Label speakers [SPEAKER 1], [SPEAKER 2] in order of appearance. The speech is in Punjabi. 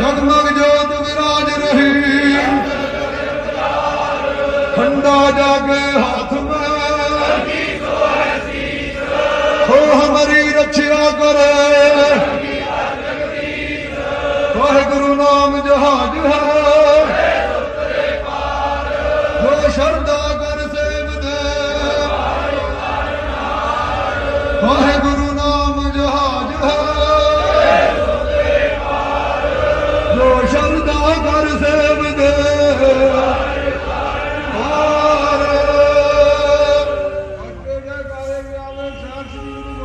[SPEAKER 1] ਜਗਮਗ ਜੋਤ ਵਿਰਾਜ ਰਹੀ। ਖੰਡਾ ਜਾਗੇ ਹੱਥ ਮੈਂ। ਹੋ ਹਮਾਰੀ ਰੱਖਿਆ ਕਰੇ। ਵਾਹਿਗੁਰੂ ਨਾਮ ਜਹਾਜ ਹੈ। ਹੋ ਸ਼ਰਦਾ ਕਰ ਸੇਵਦੇ ਵਾਹਿਗੁਰੂ ਨਾਮ Arjuna.